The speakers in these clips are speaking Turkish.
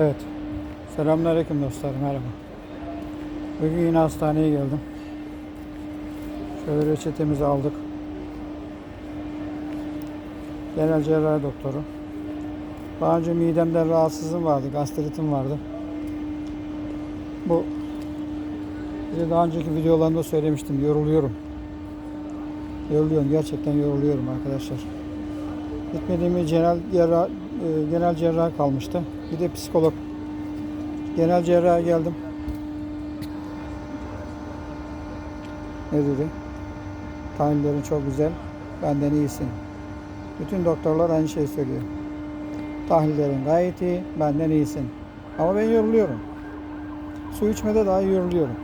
Evet. Selamünaleyküm dostlar. Merhaba. Bugün yine hastaneye geldim. Şöyle reçetemizi aldık. Genel cerrahi doktoru. Daha önce midemden rahatsızlığım vardı. Gastritim vardı. Bu size daha önceki videolarımda söylemiştim. Yoruluyorum. Yoruluyorum. Gerçekten yoruluyorum arkadaşlar. Gitmediğimi genel cerrah, e, genel cerrah kalmıştı. Bir de psikolog. Genel cerraha geldim. Ne dedi? Tahlillerin çok güzel. Benden iyisin. Bütün doktorlar aynı şeyi söylüyor. Tahlillerin gayet iyi. Benden iyisin. Ama ben yoruluyorum. Su içmede daha yoruluyorum.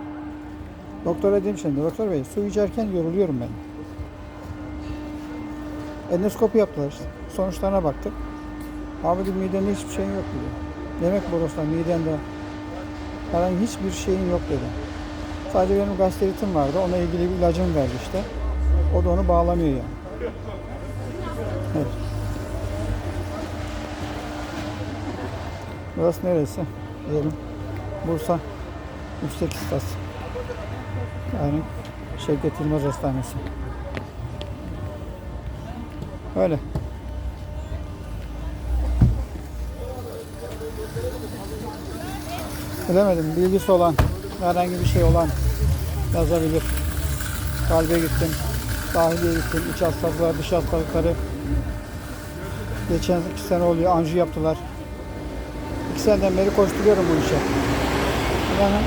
Doktora dedim şimdi. Doktor bey su içerken yoruluyorum ben. Endoskopi yaptılar. Sonuçlarına baktık. Abi dedi midende hiçbir şeyin yok dedi. Yemek borusunda, midende herhangi hiçbir şeyin yok dedi. Sadece benim gastritim vardı. Ona ilgili bir ilacım verdi işte. O da onu bağlamıyor yani. Evet. Burası neresi? Diyelim. Bursa Yüksek İstas. Yani Şevket Yılmaz Hastanesi. Öyle. Bilemedim. Bilgisi olan, herhangi bir şey olan yazabilir. Kalbe gittim, dahiliye gittim, iç hastalıklar, dış hastalıkları. Geçen iki sene oluyor, anji yaptılar. İki seneden beri koşturuyorum bu işe. İnanın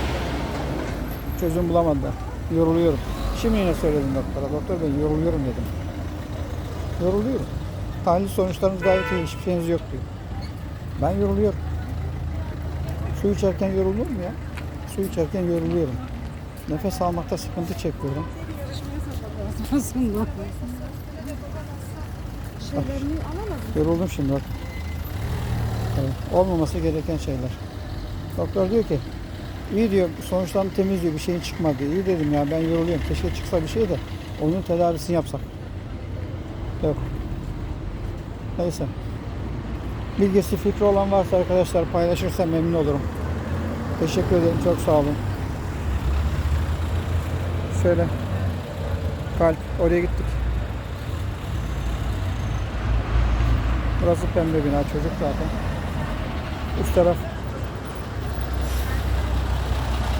çözüm bulamadılar. Yoruluyorum. Şimdi yine söyledim doktora. Doktor bey yoruluyorum dedim. Yoruluyorum. Tahlil sonuçlarınız gayet iyi. Hiçbir şeyiniz yok diyor. Ben yoruluyorum. Su içerken yorulur mu ya? Su içerken yoruluyorum. Nefes almakta sıkıntı çekiyorum. Aslında. Şeylerini alamadım. Yoruldum şimdi bak. Evet, olmaması gereken şeyler. Doktor diyor ki iyi diyor sonuçlarını temiz diyor bir şeyin çıkmadı. İyi dedim ya ben yoruluyorum. Keşke çıksa bir şey de onun tedavisini yapsak. Yok. Neyse. Bilgisi fikri olan varsa arkadaşlar paylaşırsa memnun olurum. Teşekkür ederim. Çok sağ olun. Şöyle. Kalp. Oraya gittik. Burası pembe bina. Çocuk zaten. Üst taraf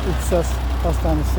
İhtisas Hastanesi.